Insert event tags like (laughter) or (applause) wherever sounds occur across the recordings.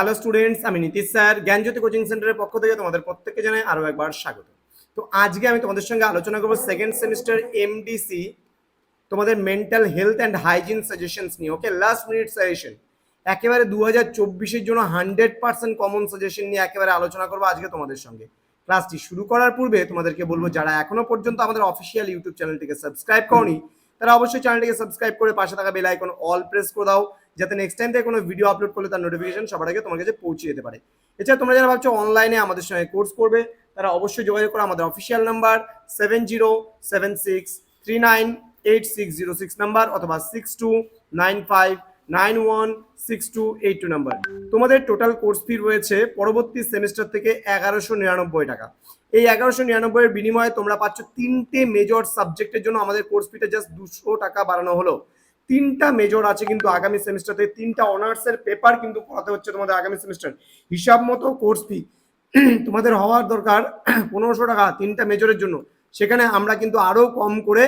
Hello students আমি Nitish sir. জ্ঞানজ্যোতি coaching সেন্টারের পক্ষ থেকে তোমাদের প্রত্যেককে জানাই আরও একবার স্বাগত। তো আজকে আমি তোমাদের সঙ্গে আলোচনা করব সেকেন্ড সেমিস্টার এমডিসি তোমাদের mental health and hygiene suggestions নিয়ে। ওকে লাস্ট মিনিট সাজেশন একেবারে দু হাজার চব্বিশের জন্য হান্ড্রেড পার্সেন্ট কমন সাজেশন নিয়ে একেবারে আলোচনা করব আজকে তোমাদের সঙ্গে। ক্লাসটি শুরু করার পূর্বে তোমাদেরকে বলব, যারা এখনও পর্যন্ত আমাদের অফিসিয়াল ইউটিউব চ্যানেলটিকে সাবস্ক্রাইব করনি, তারা অবশ্যই চ্যানেলটিকে সাবস্ক্রাইব করে পাশে থাকা বেল আইকন অল প্রেস করে দাও। যাতে নেক্সট টাইম থেকে কোনো ভিডিও আপলোড করলে তার নোটিফিকেশন সবার আগে তোমার কাছে পৌঁছে যেতে পারে। এছাড়া তোমরা যারা ভাবছ অনলাইনে আমাদের সঙ্গে কোর্স করবে, তারা অবশ্যই যোগাযোগ করো। আমাদের official number seven zero seven six three nine eight six zero six number অথবা six two nine five nine one six two eight two number তোমাদের টোটাল কোর্স ফি রয়েছে পরবর্তী সেমিস্টার থেকে এগারোশো নিরানব্বই টাকা। এই এগারোশো নিরানব্বইয়ের বিনিময়ে তোমরা পাচ্ছ তিনটে মেজর সাবজেক্টের জন্য আমাদের কোর্স ফিটা জাস্ট দুশো টাকা বাড়ানো হলো। তিনটা মেজর আছে কিন্তু আগামী সেমিস্টারে তিনটা অনার্সের পেপার কিন্তু পড়াতে হচ্ছে তোমাদের আগামী সেমিস্টার হিসাব মতো কোর্স ফি (clears throat) তোমাদের হওয়ার দরকার (clears throat) পনেরোশো টাকা তিনটা মেজরের জন্য। সেখানে আমরা কিন্তু আরও কম করে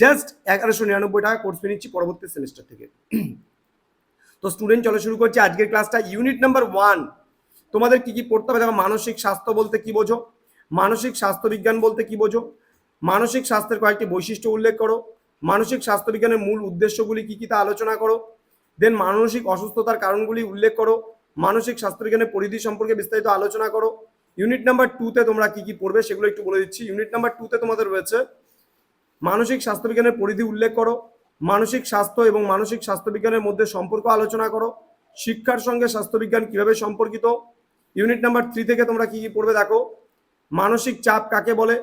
জাস্ট এগারোশো নিরানব্বই টাকা কোর্স ফি নিচ্ছি পরবর্তী সেমিস্টার থেকে। (clears throat) তো স্টুডেন্ট চলো শুরু করছি। আজকের ক্লাসটা ইউনিট নাম্বার ওয়ান তোমাদের কি কি পড়তে হবে? দেখো, মানসিক স্বাস্থ্য বলতে কি বোঝো? মানসিক স্বাস্থ্য বিজ্ঞান বলতে কি বোঝো? মানসিক স্বাস্থ্যের কয়েকটি বৈশিষ্ট্য উল্লেখ করো। মানসিক স্বাস্থ্যবিজ্ঞানের মূল উদ্দেশ্যগুলি কি কি তা আলোচনা করো? দেন মানসিক অসুস্থতার কারণগুলি উল্লেখ করো। মানসিক স্বাস্থ্যবিজ্ঞানের পরিধি সম্পর্কে বিস্তারিত আলোচনা করো। ইউনিট নাম্বার টুতে তোমরা কি কি পড়বে সেগুলো একটু বলে দিচ্ছি। ইউনিট নাম্বার টুতে তোমাদের রয়েছে মানসিক স্বাস্থ্যবিজ্ঞানের পরিধি উল্লেখ করো। মানসিক স্বাস্থ্য এবং মানসিক স্বাস্থ্যবিজ্ঞানের মধ্যে সম্পর্ক আলোচনা করো। শিক্ষার সঙ্গে স্বাস্থ্যবিজ্ঞান কীভাবে সম্পর্কিত? ইউনিট নাম্বার থ্রি থেকে তোমরা কি কি পড়বে দেখো। মানসিক চাপ কাকে বলে?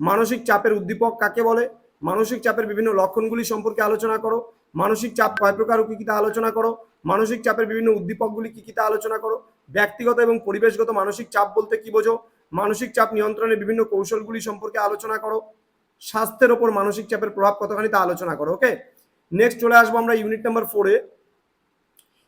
মানসিক চাপের উদ্দীপক কাকে বলে? মানসিক চাপের বিভিন্ন লক্ষণগুলি সম্পর্কে আলোচনা করো। মানসিক চাপ কয় প্রকার কি কি তা আলোচনা করো। মানসিক চাপের বিভিন্ন উদ্দীপকগুলি কি কি তা আলোচনা করো। ব্যক্তিগত এবং পরিবেশগত মানসিক চাপ বলতে কি বোঝো? মানসিক চাপ নিয়ন্ত্রণের বিভিন্ন কৌশলগুলি সম্পর্কে আলোচনা করো। স্বাস্থ্যের ওপর মানসিক চাপের প্রভাব কতখানি তা আলোচনা করো, ওকে? নেক্সট চলে আসব আমরা ইউনিট নাম্বার ফোরে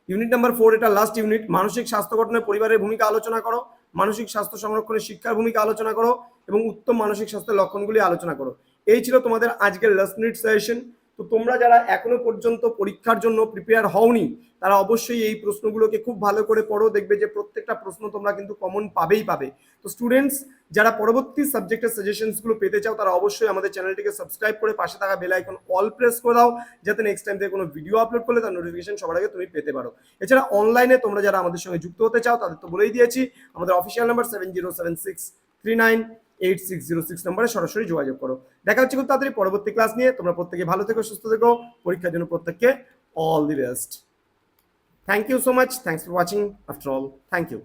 ইউনিট নাম্বার ফোর এটা লাস্ট ইউনিট মানসিক স্বাস্থ্য গঠনে পরিবারের ভূমিকা আলোচনা করো। মানসিক স্বাস্থ্য সংরক্ষণে শিক্ষার ভূমিকা আলোচনা করো এবং উত্তম মানসিক স্বাস্থ্যের লক্ষণগুলি আলোচনা করো। এই ছিল তোমাদের আজকের লাস্ট মিনিট সেশন তো তোমরা যারা এখনও পর্যন্ত পরীক্ষার জন্য প্রিপেয়ার হওনি, তারা অবশ্যই এই প্রশ্নগুলোকে খুব ভালো করে পড়ো। দেখবে যে প্রত্যেকটা প্রশ্ন তোমরা কিন্তু কমন পাবেই পাবে। তো স্টুডেন্টস যারা পরবর্তী সাবজেক্টের সাজেশনসগুলো পেতে চাও, তারা অবশ্যই আমাদের চ্যানেলটিকে সাবস্ক্রাইব করে পাশে থাকা বেল আইকন অল প্রেস করে দাও, যাতে নেক্সট টাইম থেকে কোনো ভিডিও আপলোড করলে তার নোটিফিকেশন সবার আগে তুমি পেতে পারো। এছাড়া অনলাইনে তোমরা যারা আমাদের সঙ্গে যুক্ত হতে চাও, তাদের তো বলেই দিয়েছি, আমাদের official number seven zero seven six three nine eight six zero six নম্বরে সরাসরি যোগাযোগ করো। দেখা হচ্ছে খুব তাড়াতাড়ি পরবর্তী ক্লাস নিয়ে। তোমরা প্রত্যেকে ভালো থেকো, সুস্থ থেকো। পরীক্ষার জন্য প্রত্যেককে all the best thank you so much thanks for watching after all thank you